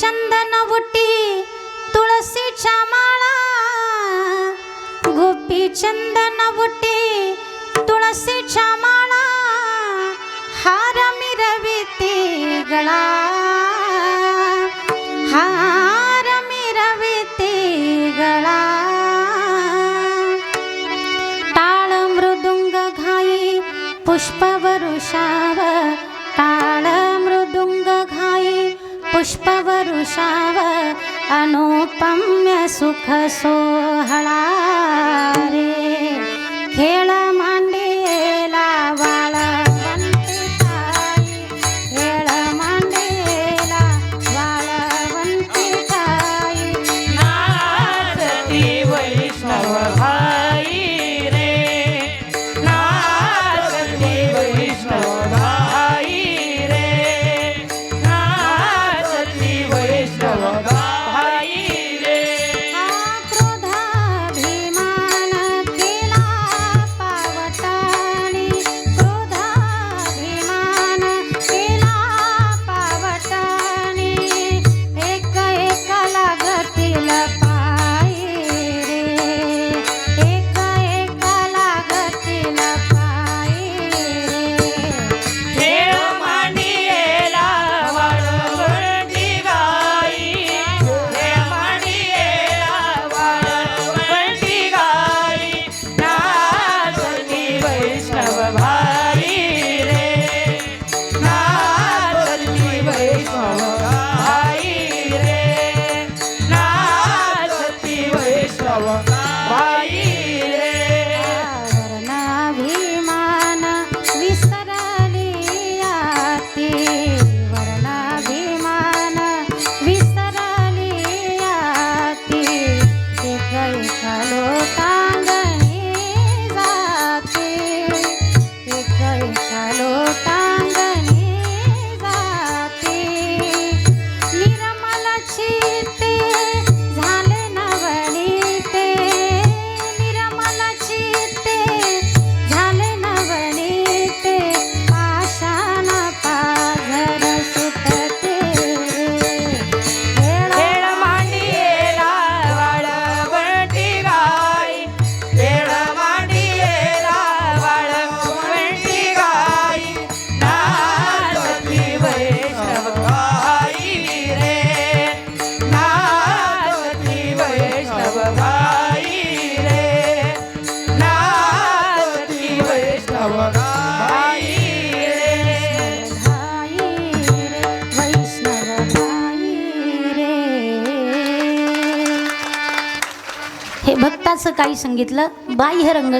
चंदन बुटी तुळशीच्या माळा. गोपी चंदन बुटी तुळशीच्या माळा. हार मिरविते गळा. हार मिरविते गळा. टाळ मृदुंग घाई पुष्पवरुषावर पुष्पवरुषाव अनुपम्य सुखसोहळा। हे भक्ताचं काही सांगितलं बाह्य रंग